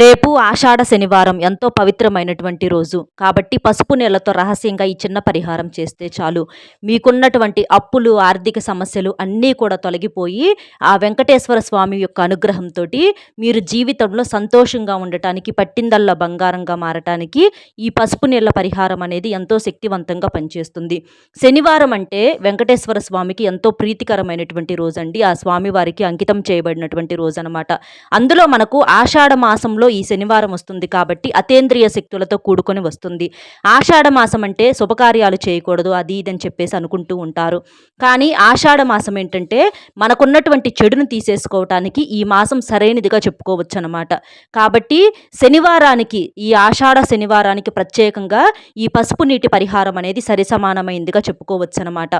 రేపు ఆషాఢ శనివారం ఎంతో పవిత్రమైనటువంటి రోజు. కాబట్టి పసుపు నీళ్ళతో రహస్యంగా ఈ చిన్న పరిహారం చేస్తే చాలు. మీకున్నటువంటి అప్పులు ఆర్థిక సమస్యలు అన్నీ కూడా తొలగిపోయి ఆ వెంకటేశ్వర స్వామి యొక్క అనుగ్రహంతో మీరు జీవితంలో సంతోషంగా ఉండటానికి పట్టిందల్లా బంగారంగా మారటానికి ఈ పసుపు నీళ్ళ పరిహారం అనేది ఎంతో శక్తివంతంగా పనిచేస్తుంది. శనివారం అంటే వెంకటేశ్వర స్వామికి ఎంతో ప్రీతికరమైనటువంటి రోజు అండి ఆ స్వామి వారికి అంకితం చేయబడినటువంటి రోజు అనమాట అందులో మనకు ఆషాఢ మాసంలో ఈ శనివారం వస్తుంది కాబట్టి అతేంద్రియ శక్తులతో కూడుకొని వస్తుంది. ఆషాఢ మాసం అంటే శుభకార్యాలు చేయకూడదు అది ఇదని చెప్పేసి అనుకుంటూ ఉంటారు. కానీ ఆషాఢ మాసం ఏంటంటే మనకున్నటువంటి చెడును తీసేసుకోవటానికి ఈ మాసం సరైనదిగా చెప్పుకోవచ్చు అనమాట కాబట్టి శనివారానికి ఈ ఆషాఢ శనివారానికి ప్రత్యేకంగా ఈ పసుపు నీటి పరిహారం అనేది సరిసమానమైందిగా చెప్పుకోవచ్చు అనమాట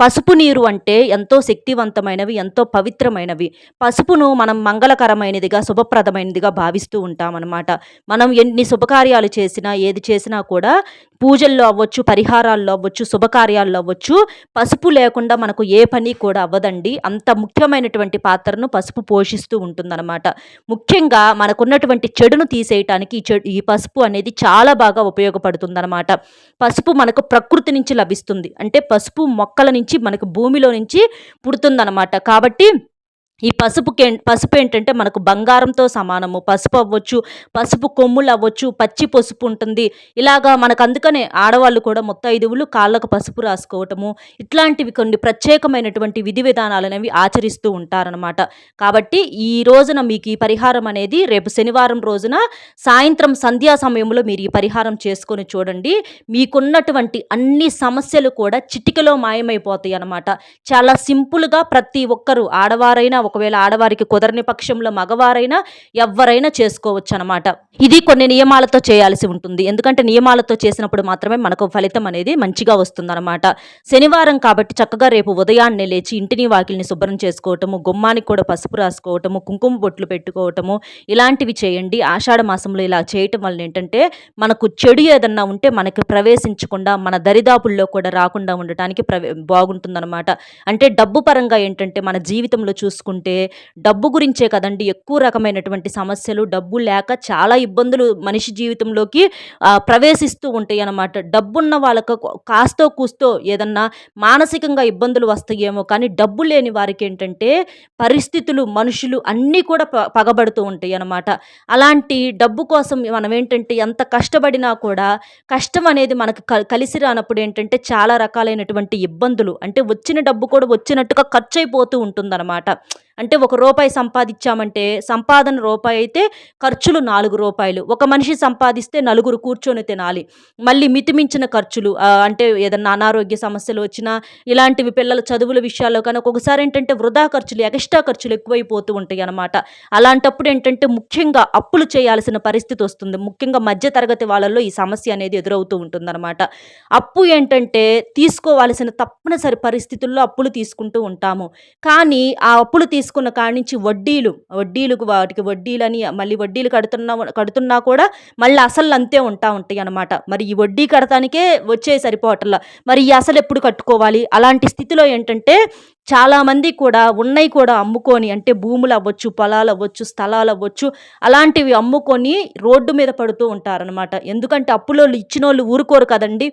పసుపు నీరు అంటే ఎంతో శక్తివంతమైనవి ఎంతో పవిత్రమైనవి. పసుపును మనం మంగళకరమైనదిగా శుభప్రదమైనదిగా భావిస్తూ ఉంటామన్నమాట. మనం ఎన్ని శుభకార్యాలు చేసినా ఏది చేసినా కూడా పూజల్లో అవ్వచ్చు పరిహారాల్లో అవ్వచ్చు శుభకార్యాల్లో అవ్వచ్చు పసుపు లేకుండా మనకు ఏ పని కూడా అవ్వదండి. అంత ముఖ్యమైనటువంటి పాత్రను పసుపు పోషిస్తూ ఉంటుందన్నమాట. ముఖ్యంగా మనకున్నటువంటి చెడును తీసేయటానికి ఈ చెడు ఈ పసుపు అనేది చాలా బాగా ఉపయోగపడుతుందన్నమాట. పసుపు మనకు ప్రకృతి నుంచి లభిస్తుంది. అంటే పసుపు మొక్కల నుంచి మనకు భూమిలో నుంచి పుడుతుందన్నమాట. కాబట్టి ఈ పసుపుకి పసుపు ఏంటంటే మనకు బంగారంతో సమానము. పసుపు అవ్వచ్చు పసుపు కొమ్ములు అవ్వచ్చు పచ్చి పసుపు ఉంటుంది. ఇలాగా మనకు అందుకనే ఆడవాళ్ళు కూడా ముత్తైదువులు కాళ్ళకు పసుపు రాసుకోవటము ఇట్లాంటివి కొన్ని ప్రత్యేకమైనటువంటి విధి విధానాలు అనేవి ఆచరిస్తూ ఉంటారనమాట కాబట్టి ఈ రోజున మీకు ఈ పరిహారం అనేది రేపు శనివారం రోజున సాయంత్రం సంధ్యా సమయంలో మీరు ఈ పరిహారం చేసుకొని చూడండి. మీకున్నటువంటి అన్ని సమస్యలు కూడా చిటికలో మాయమైపోతాయి అన్నమాట చాలా సింపుల్గా ప్రతి ఒక్కరూ ఆడవారైనా ఒకవేళ ఆడవారికి కుదరని పక్షంలో మగవారైనా ఎవరైనా చేసుకోవచ్చు అనమాట ఇది కొన్ని నియమాలతో చేయాల్సి ఉంటుంది. ఎందుకంటే నియమాలతో చేసినప్పుడు మాత్రమే మనకు ఫలితం అనేది మంచిగా వస్తుందన్నమాట. శనివారం కాబట్టి చక్కగా రేపు ఉదయాన్నే లేచి ఇంటిని వాకిల్ని శుభ్రం చేసుకోవటము గుమ్మానికి కూడా పసుపు రాసుకోవటము కుంకుమ బొట్లు పెట్టుకోవటము ఇలాంటివి చేయండి. ఆషాఢ మాసంలో ఇలా చేయటం వల్ల ఏంటంటే మనకు చెడు ఏదన్నా ఉంటే మనకి ప్రవేశించకుండా మన దరిదాపుల్లో కూడా రాకుండా ఉండటానికి ప్రవే బాగుంటుందన్నమాట. అంటే డబ్బు పరంగా ఏంటంటే మన జీవితంలో చూసుకుంటే డబ్బు గురించే కదండి ఎక్కువ రకమైనటువంటి సమస్యలు. డబ్బు లేక చాలా ఇబ్బందులు మనిషి జీవితంలోకి ప్రవేశిస్తూ ఉంటాయి అన్నమాట డబ్బున్న వాళ్ళకు కాస్తో కూస్తో ఏదన్నా మానసికంగా ఇబ్బందులు వస్తాయేమో కానీ డబ్బు లేని వారికి ఏంటంటే పరిస్థితులు మనుషులు అన్నీ కూడా ప పగబడుతూ ఉంటాయి అన్నమాట అలాంటి డబ్బు కోసం మనం ఏంటంటే ఎంత కష్టపడినా కూడా కష్టం అనేది మనకు కలిసి రానప్పుడు ఏంటంటే చాలా రకాలైనటువంటి ఇబ్బందులు. అంటే వచ్చిన డబ్బు కూడా వచ్చినట్టుగా ఖర్చు అయిపోతూ ఉంటుందన్నమాట. అంటే ఒక రూపాయి సంపాదించామంటే సంపాదన రూపాయి అయితే ఖర్చులు నాలుగు రూపాయలు. ఒక మనిషి సంపాదిస్తే నలుగురు కూర్చొని తినాలి. మళ్ళీ మితిమించిన ఖర్చులు అంటే ఏదన్నా అనారోగ్య సమస్యలు వచ్చినా ఇలాంటివి పిల్లల చదువుల విషయాల్లో కానీ ఒక్కొక్కసారి ఏంటంటే వృధా ఖర్చులు ఎక్స్ట్రా ఖర్చులు ఎక్కువైపోతూ ఉంటాయి అనమాట అలాంటప్పుడు ఏంటంటే ముఖ్యంగా అప్పులు చేయాల్సిన పరిస్థితి వస్తుంది. ముఖ్యంగా మధ్యతరగతి వాళ్ళల్లో ఈ సమస్య అనేది ఎదురవుతూ ఉంటుందన్నమాట. అప్పు ఏంటంటే తీసుకోవాల్సిన తప్పనిసరి పరిస్థితుల్లో అప్పులు తీసుకుంటూ ఉంటాము. కానీ ఆ అప్పులు తీసుకున్న కాడి నుంచి వడ్డీలు వడ్డీలకు వాటికి వడ్డీలని మళ్ళీ వడ్డీలు కడుతున్నా కడుతున్నా కూడా మళ్ళీ అసలు అంతే ఉంటా ఉంటాయి అన్నమాట. మరి ఈ వడ్డీ కడటానికే వచ్చే సరిపోవటంలా. మరి ఈ అసలు ఎప్పుడు కట్టుకోవాలి? అలాంటి స్థితిలో ఏంటంటే చాలామంది కూడా ఉన్నాయి కూడా అమ్ముకొని అంటే భూములు అవ్వచ్చు పొలాలు అవ్వచ్చు స్థలాలు అవ్వచ్చు అలాంటివి అమ్ముకొని రోడ్డు మీద పడుతూ ఉంటారనమాట ఎందుకంటే అప్పులోళ్ళు ఇచ్చిన వాళ్ళు ఊరుకోరు కదండి.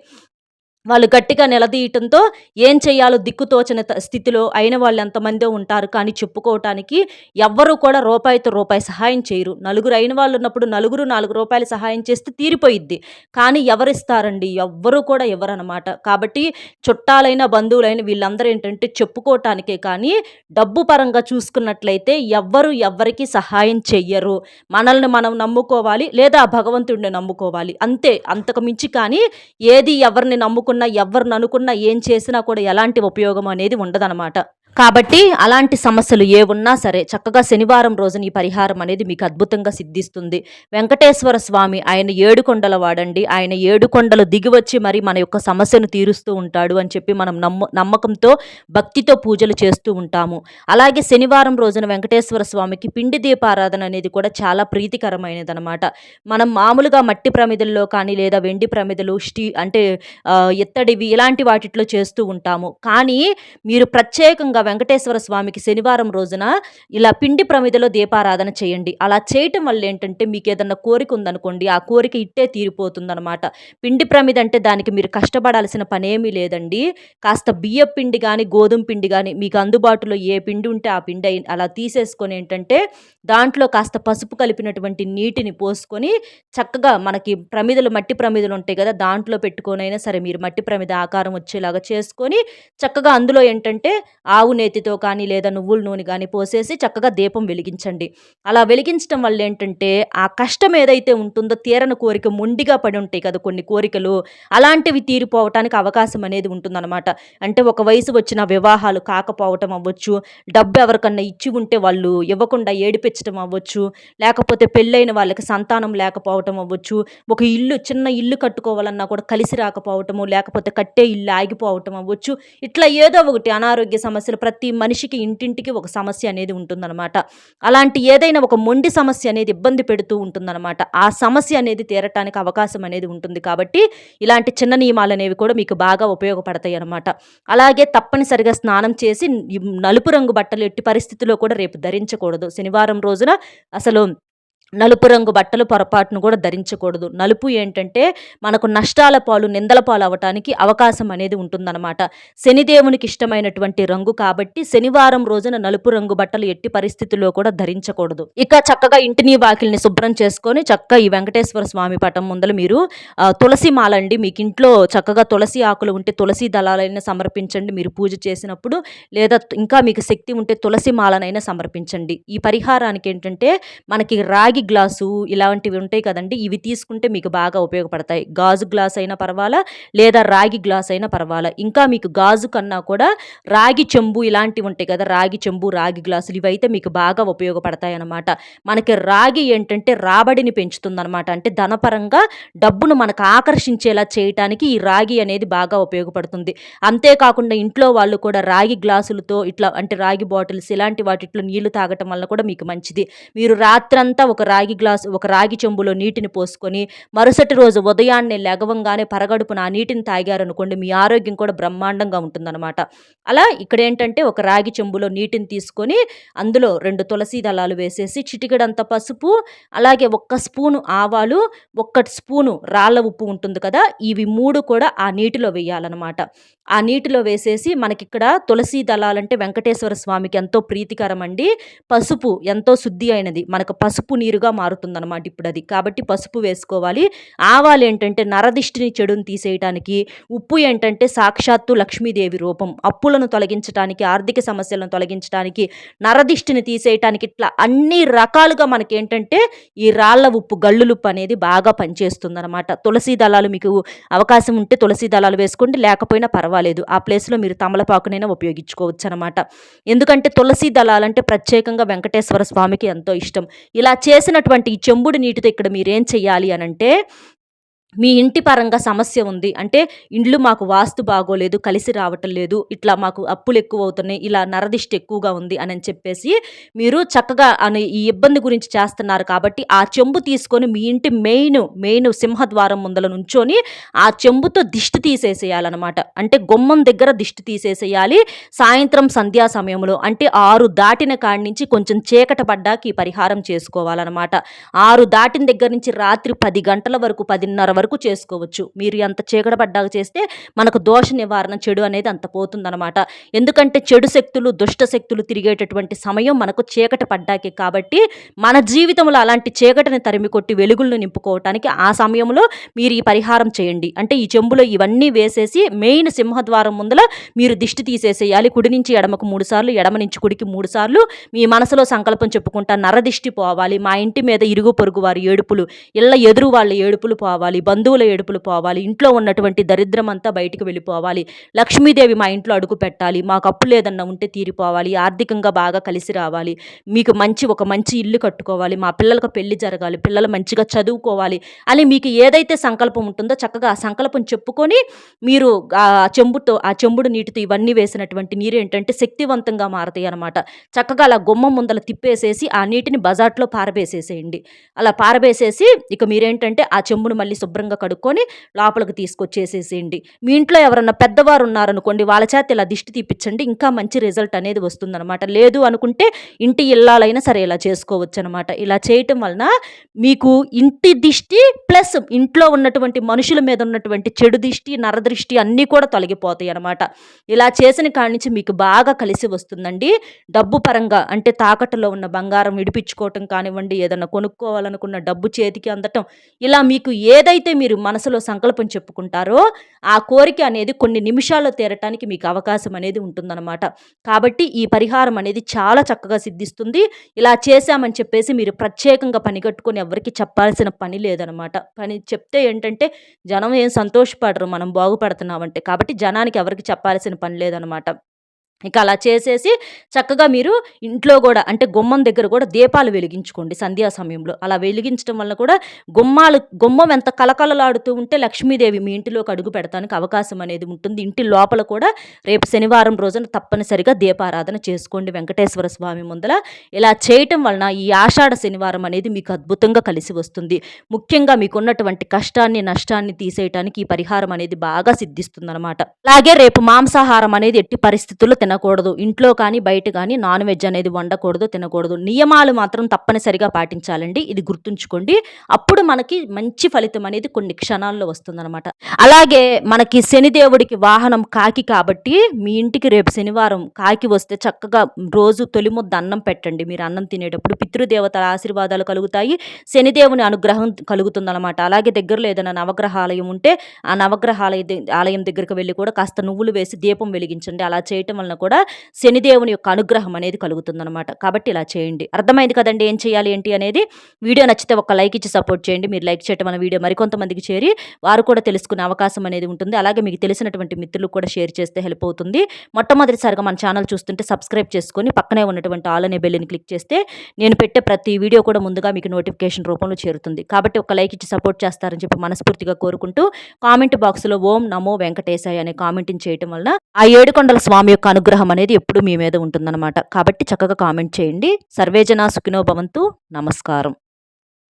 వాళ్ళు గట్టిగా నిలదీయటంతో ఏం చేయాలో దిక్కుతోచని స్థితిలో అయిన వాళ్ళు ఎంతమందో ఉంటారు. కానీ చెప్పుకోవటానికి ఎవ్వరూ కూడా రూపాయితో రూపాయి సహాయం చేయరు. నలుగురు అయిన వాళ్ళు ఉన్నప్పుడు నలుగురు నాలుగు రూపాయలు సహాయం చేస్తే తీరిపోయిద్ది. కానీ ఎవరిస్తారండి? ఎవ్వరూ కూడా ఎవరనమాట కాబట్టి చుట్టాలైన బంధువులైన వీళ్ళందరూ ఏంటంటే చెప్పుకోవటానికే కానీ డబ్బు పరంగా చూసుకున్నట్లయితే ఎవ్వరు ఎవ్వరికి సహాయం చెయ్యరు. మనల్ని మనం నమ్ముకోవాలి లేదా భగవంతుడిని నమ్ముకోవాలి. అంతే. అంతకు మించి కానీ ఏది ఎవరిని అనుకున్నా ఎవరిని అనుకున్నా ఏం చేసినా కూడా ఎలాంటి ఉపయోగం అనేది ఉండదనమాట కాబట్టి అలాంటి సమస్యలు ఏ ఉన్నా సరే చక్కగా శనివారం రోజున ఈ పరిహారం అనేది మీకు అద్భుతంగా సిద్ధిస్తుంది. వెంకటేశ్వర స్వామి ఆయన ఏడు కొండల వాడండి. ఆయన ఏడు కొండలు దిగి వచ్చి మరి మన యొక్క సమస్యను తీరుస్తూ ఉంటాడు అని చెప్పి మనం నమ్మ నమ్మకంతో భక్తితో పూజలు చేస్తూ ఉంటాము. అలాగే శనివారం రోజున వెంకటేశ్వర స్వామికి పిండి దీపారాధన అనేది కూడా చాలా ప్రీతికరమైనది అనమాట మనం మామూలుగా మట్టి ప్రమిదల్లో కానీ లేదా వెండి ప్రమిదలు స్టీ అంటే ఎత్తడివి ఇలాంటి వాటిట్లో చేస్తూ ఉంటాము. కానీ మీరు ప్రత్యేకంగా చక్కగా వెంకటేశ్వర స్వామికి శనివారం రోజున ఇలా పిండి ప్రమిదలో దీపారాధన చేయండి. అలా చేయటం వల్ల ఏంటంటే మీకు ఏదన్నా కోరిక ఉందనుకోండి ఆ కోరిక ఇట్టే తీరిపోతుందనమాట పిండి ప్రమిద అంటే దానికి మీరు కష్టపడాల్సిన పనేమీ లేదండి. కాస్త బియ్య పిండి కానీ గోధుమ పిండి కానీ మీకు అందుబాటులో ఏ పిండి ఉంటే ఆ పిండి అలా తీసేసుకొని ఏంటంటే దాంట్లో కాస్త పసుపు కలిపినటువంటి నీటిని పోసుకొని చక్కగా మనకి ప్రమిదలు మట్టి ప్రమిదలు ఉంటాయి కదా దాంట్లో పెట్టుకొని అయినా సరే మీరు మట్టి ప్రమిద ఆకారం వచ్చేలాగా చేసుకొని చక్కగా అందులో ఏంటంటే ఆవు నేతితో కానీ లేదా నువ్వుల నూనె కానీ పోసేసి చక్కగా దీపం వెలిగించండి. అలా వెలిగించడం వల్ల ఏంటంటే ఆ కష్టం ఏదైతే ఉంటుందో తీరని కోరిక మొండిగా పడి ఉంటాయి కదా కొన్ని కోరికలు. అలాంటివి తీరిపోవటానికి అవకాశం అనేది ఉంటుందన్నమాట. అంటే ఒక వయసు వచ్చిన వివాహాలు కాకపోవటం అవ్వచ్చు డబ్బు ఎవరికన్నా ఇచ్చి ఉంటే వాళ్ళు ఇవ్వకుండా ఏడిపించడం అవ్వచ్చు లేకపోతే పెళ్ళైన వాళ్ళకి సంతానం లేకపోవటం అవ్వచ్చు ఒక ఇల్లు చిన్న ఇల్లు కట్టుకోవాలన్నా కూడా కలిసి రాకపోవటము లేకపోతే కట్టే ఇల్లు ఆగిపోవటం అవ్వచ్చు ఇట్లా ఏదో ఒకటి అనారోగ్య సమస్యలు ప్రతి మనిషికి ఇంటింటికి ఒక సమస్య అనేది ఉంటుందన్నమాట. అలాంటి ఏదైనా ఒక మొండి సమస్య అనేది ఇబ్బంది పెడుతూ ఉంటుందన్నమాట. ఆ సమస్య అనేది తీరటానికి అవకాశం అనేది ఉంటుంది కాబట్టి ఇలాంటి చిన్న నియమాలు అనేవి కూడా మీకు బాగా ఉపయోగపడతాయి అన్నమాట. అలాగే తప్పనిసరిగా స్నానం చేసి నలుపు రంగు బట్టలు ఎట్టి పరిస్థితిలో కూడా రేపు ధరించకూడదు. శనివారం రోజున అసలు నలుపు రంగు బట్టలు పొరపాటును కూడా ధరించకూడదు. నలుపు ఏంటంటే మనకు నష్టాల పాలు నిందల పాలు అవ్వటానికి అవకాశం అనేది ఉంటుందన్నమాట. శనిదేవునికి ఇష్టమైనటువంటి రంగు కాబట్టి శనివారం రోజున నలుపు రంగు బట్టలు ఎట్టి పరిస్థితుల్లో కూడా ధరించకూడదు. ఇక చక్కగా ఇంటిని వాకిల్ని శుభ్రం చేసుకొని చక్కగా ఈ వెంకటేశ్వర స్వామి పటం ముందల మీరు తులసి మాల అండి. మీకు ఇంట్లో చక్కగా తులసి ఆకులు ఉంటే తులసి దళాలైనా సమర్పించండి. మీరు పూజ చేసినప్పుడు లేదా ఇంకా మీకు శక్తి ఉంటే తులసి మాలనైనా సమర్పించండి. ఈ పరిహారానికి ఏంటంటే మనకి రాగి రాగి గ్లాసు ఇలాంటివి ఉంటాయి కదండి. ఇవి తీసుకుంటే మీకు బాగా ఉపయోగపడతాయి. గాజు గ్లాస్ అయినా పర్వాలా లేదా రాగి గ్లాస్ అయినా పర్వాలా. ఇంకా మీకు గాజు కన్నా కూడా రాగి చెంబు ఇలాంటివి ఉంటాయి కదా రాగి చెంబు రాగి గ్లాసులు ఇవైతే మీకు బాగా ఉపయోగపడతాయి అన్నమాట మనకి రాగి ఏంటంటే రాబడిని పెంచుతుందన్నమాట. అంటే ధనపరంగా డబ్బును మనకు ఆకర్షించేలా చేయటానికి ఈ రాగి అనేది బాగా ఉపయోగపడుతుంది. అంతేకాకుండా ఇంట్లో వాళ్ళు కూడా రాగి గ్లాసులతో ఇట్లా అంటే రాగి బాటిల్స్ ఇలాంటి వాటిట్లో నీళ్ళు తాగటం వల్ల కూడా మీకు మంచిది. మీరు రాత్రంతా ఒక రాగి గ్లాసు ఒక రాగి చెంబులో నీటిని పోసుకొని మరుసటి రోజు ఉదయాన్నే లెగవంగానే పరగడుపున ఆ నీటిని తాగారనుకోండి మీ ఆరోగ్యం కూడా బ్రహ్మాండంగా ఉంటుందన్నమాట. అలా ఇక్కడ ఏంటంటే ఒక రాగి చెంబులో నీటిని తీసుకొని అందులో రెండు తులసి దళాలు వేసేసి చిటికెడంత పసుపు అలాగే ఒక్క స్పూను ఆవాలు ఒక్క స్పూను రాళ్ళ ఉప్పు ఉంటుంది కదా ఇవి మూడు కూడా ఆ నీటిలో వేయాలన్నమాట. ఆ నీటిలో వేసేసి మనకిక్కడ తులసి దళాలంటే వెంకటేశ్వర స్వామికి ఎంతో ప్రీతికరం అండి పసుపు ఎంతో శుద్ధి అయినది. మనకు పసుపు నీరు నీరుగా మారుతుందన్నమాట ఇప్పుడు అది కాబట్టి పసుపు వేసుకోవాలి. ఆవాలు ఏంటంటే నరదిష్టిని చెడుని తీసేయటానికి ఉప్పు ఏంటంటే సాక్షాత్తు లక్ష్మీదేవి రూపం. అప్పులను తొలగించడానికి ఆర్థిక సమస్యలను తొలగించడానికి నరదిష్టిని తీసేయటానికి ఇట్లా అన్ని రకాలుగా మనకి ఏంటంటే ఈ రాళ్ళ ఉప్పు గల్లులుప్పు అనేది బాగా పనిచేస్తుందన్నమాట. తులసి దళాలు మీకు అవకాశం ఉంటే తులసి దళాలు వేసుకోండి. లేకపోయినా పర్వాలేదు. ఆ ప్లేస్లో మీరు తమలపాకునైనా ఉపయోగించుకోవచ్చు అనమాట ఎందుకంటే తులసి దళాలంటే ప్రత్యేకంగా వెంకటేశ్వర స్వామికి ఎంతో ఇష్టం. ఇలా చేసినటువంటి ఈ చెంబుడు నీటితో ఇక్కడ మీరేం చెయ్యాలి అనంటే మీ ఇంటి పరంగా సమస్య ఉంది అంటే ఇండ్లు మాకు వాస్తు బాగోలేదు కలిసి రావటం లేదు ఇట్లా మాకు అప్పులు ఎక్కువ అవుతున్నాయి ఇలా నరదిష్టి ఎక్కువగా ఉంది అని చెప్పేసి మీరు చక్కగా అని ఈ ఇబ్బంది గురించి చేస్తున్నారు కాబట్టి ఆ చెంబు తీసుకొని మీ ఇంటి మెయిన్ మెయిన్ సింహద్వారం ముందల నుంచొని ఆ చెంబుతో దిష్టి తీసేసేయాలన్నమాట. అంటే గుమ్మం దగ్గర దిష్టి తీసేసేయాలి. సాయంత్రం సంధ్యా సమయంలో అంటే ఆరు దాటిన కాడి నుంచి కొంచెం చీకట పడ్డాకి పరిహారం చేసుకోవాలన్నమాట. ఆరు దాటిన దగ్గర నుంచి రాత్రి పది గంటల వరకు పదిన్నర వరకు చేసుకోవచ్చు. మీరు ఎంత చీకట పడ్డాక చేస్తే మనకు దోష నివారణ చెడు అనేది అంత పోతుందనమాట ఎందుకంటే చెడు శక్తులు దుష్ట శక్తులు తిరిగేటటువంటి సమయం మనకు చీకట పడ్డాకే కాబట్టి మన జీవితంలో అలాంటి చీకటిని తరిమి కొట్టి వెలుగులను నింపుకోవటానికి ఆ సమయంలో మీరు ఈ పరిహారం చేయండి. అంటే ఈ చెంబులో ఇవన్నీ వేసేసి మెయిన్ సింహద్వారం ముందల మీరు దిష్టి తీసేసేయాలి. కుడి నుంచి ఎడమకు మూడు సార్లు ఎడమ నుంచి కుడికి మూడు సార్లు మీ మనసులో సంకల్పం చెప్పుకుంటా నరదిష్టి పోవాలి. మా ఇంటి మీద ఇరుగు పొరుగు వారి ఏడుపులు ఇళ్ళ ఎదురు వాళ్ళ ఏడుపులు పోవాలి. బంధువుల ఏడుపులు పోవాలి ఇంట్లో ఉన్నటువంటి దరిద్రం అంతా బయటికి వెళ్ళిపోవాలి లక్ష్మీదేవి మా ఇంట్లో అడుగు పెట్టాలి మాకు అప్పు లేదన్న ఉంటే తీరిపోవాలి ఆర్థికంగా బాగా కలిసి రావాలి మీకు మంచి ఒక మంచి ఇల్లు కట్టుకోవాలి మా పిల్లలకు పెళ్ళి జరగాలి పిల్లలు మంచిగా చదువుకోవాలి అని మీకు ఏదైతే సంకల్పం ఉంటుందో చక్కగా ఆ సంకల్పం చెప్పుకొని మీరు ఆ చెంబుతో ఆ చెంబుడు నీటితో ఇవన్నీ వేసినటువంటి నీరు ఏంటంటే శక్తివంతంగా మారతాయి అనమాట చక్కగా అలా గుమ్మ ముందల తిప్పేసేసి ఆ నీటిని బజాట్లో పారబేసేసేయండి. అలా పారబేసేసి ఇక మీరేంటంటే ఆ చెంబును మళ్ళీ శుభ్రం శుభ్రంగా కడుక్కొని లోపలికి తీసుకొచ్చేసేసేయండి. మీ ఇంట్లో ఎవరన్నా పెద్దవారు ఉన్నారనుకోండి వాళ్ళ చేత ఇలా దిష్టి తీపిచ్చండి ఇంకా మంచి రిజల్ట్ అనేది వస్తుందన్నమాట. లేదు అనుకుంటే ఇంటి ఇల్లాలైనా సరే ఇలా చేసుకోవచ్చు అనమాట ఇలా చేయటం వలన మీకు ఇంటి దిష్టి ప్లస్ ఇంట్లో ఉన్నటువంటి మనుషుల మీద ఉన్నటువంటి చెడు దిష్టి నరదృష్టి అన్నీ కూడా తొలగిపోతాయి అనమాట ఇలా చేసిన కాడి నుంచి మీకు బాగా కలిసి వస్తుందండి. డబ్బు పరంగా అంటే తాకట్టులో ఉన్న బంగారం విడిపించుకోవటం కానివ్వండి ఏదన్నా కొనుక్కోవాలనుకున్న డబ్బు చేతికి అందటం ఇలా మీకు ఏదైతే మీరు మనసులో సంకల్పం చెప్పుకుంటారో ఆ కోరిక అనేది కొన్ని నిమిషాల్లో తీరటానికి మీకు అవకాశం అనేది ఉంటుందన్నమాట. కాబట్టి ఈ పరిహారం అనేది చాలా చక్కగా సిద్ధిస్తుంది. ఇలా చేశామని చెప్పేసి మీరు ప్రత్యేకంగా పని కట్టుకొని ఎవరికి చెప్పాల్సిన పని లేదనమాట పని చెప్తే ఏంటంటే జనం ఏం సంతోషపడరు మనం బాగుపడుతున్నామంటే. కాబట్టి జనానికి ఎవరికి చెప్పాల్సిన పని లేదనమాట ఇక అలా చేసేసి చక్కగా మీరు ఇంట్లో కూడా అంటే గుమ్మం దగ్గర కూడా దీపాలు వెలిగించుకోండి సంధ్యా సమయంలో. అలా వెలిగించడం వల్ల కూడా గుమ్మాలు గుమ్మం ఎంత కలకలలాడుతూ ఉంటే లక్ష్మీదేవి మీ ఇంటిలోకి అడుగు పెడతానికి అవకాశం అనేది ఉంటుంది. ఇంటి లోపల కూడా రేపు శనివారం రోజున తప్పనిసరిగా దీపారాధన చేసుకోండి వెంకటేశ్వర స్వామి ముందల. ఇలా చేయటం వలన ఈ ఆషాఢ శనివారం అనేది మీకు అద్భుతంగా కలిసి వస్తుంది. ముఖ్యంగా మీకున్నటువంటి కష్టాన్ని నష్టాన్ని తీసేయటానికి ఈ పరిహారం అనేది బాగా సిద్ధిస్తుంది అలాగే రేపు మాంసాహారం అనేది ఎట్టి పరిస్థితుల్లో తినకూడదు. ఇంట్లో కానీ బయట కానీ నాన్ వెజ్ అనేది వండకూడదు తినకూడదు. నియమాలు మాత్రం తప్పనిసరిగా పాటించాలండి. ఇది గుర్తుంచుకోండి. అప్పుడు మనకి మంచి ఫలితం అనేది కొన్ని క్షణాల్లో వస్తుందన్నమాట. అలాగే మనకి శనిదేవుడికి వాహనం కాకి కాబట్టి మీ ఇంటికి రేపు శనివారం కాకి వస్తే చక్కగా రోజు తొలి ముద్ద అన్నం పెట్టండి. మీరు అన్నం తినేటప్పుడు పితృదేవతల ఆశీర్వాదాలు కలుగుతాయి. శనిదేవుని అనుగ్రహం కలుగుతుందన్నమాట. అలాగే దగ్గరలో ఏదైనా నవగ్రహాలయం ఉంటే ఆ నవగ్రహాలయ ఆలయం దగ్గరికి వెళ్ళి కూడా కాస్త నువ్వులు వేసి దీపం వెలిగించండి. అలా చేయటం వలన కూడా శనిదేవుని యొక్క అనుగ్రహం అనేది కలుగుతుందనమాట కాబట్టి ఇలా చేయండి. అర్థమైంది కదండి ఏం చేయాలి ఏంటి అనేది? వీడియో నచ్చితే ఒక లైక్ ఇచ్చి సపోర్ట్ చేయండి. మీరు లైక్ చేయటం మన వీడియో మరికొంతమందికి చేరి వారు కూడా తెలుసుకునే అవకాశం అనేది ఉంటుంది. అలాగే మీకు తెలిసినటువంటి మిత్రులు కూడా షేర్ చేస్తే హెల్ప్ అవుతుంది. మొట్టమొదటిసారిగా మన ఛానల్ చూస్తుంటే సబ్స్క్రైబ్ చేసుకొని పక్కనే ఉన్నటువంటి ఆల్ అనే బెల్లిని క్లిక్ చేస్తే నేను పెట్టే ప్రతి వీడియో కూడా ముందుగా మీకు నోటిఫికేషన్ రూపంలో చేరుతుంది. కాబట్టి ఒక లైక్ ఇచ్చి సపోర్ట్ చేస్తారని చెప్పి మనస్ఫూర్తిగా కోరుకుంటూ కామెంట్ బాక్స్లో ఓం నమో వెంకటేశాయ అనే కామెంటింగ్ చేయటం వలన ఆ ఏడుకొండల స్వామి యొక్క అనుగ్రహం అనేది ఎప్పుడు మీ మీద ఉంటుందన్నమాట. కాబట్టి చక్కగా కామెంట్ చేయండి. సర్వేజన సుఖినో భవంతు. నమస్కారం.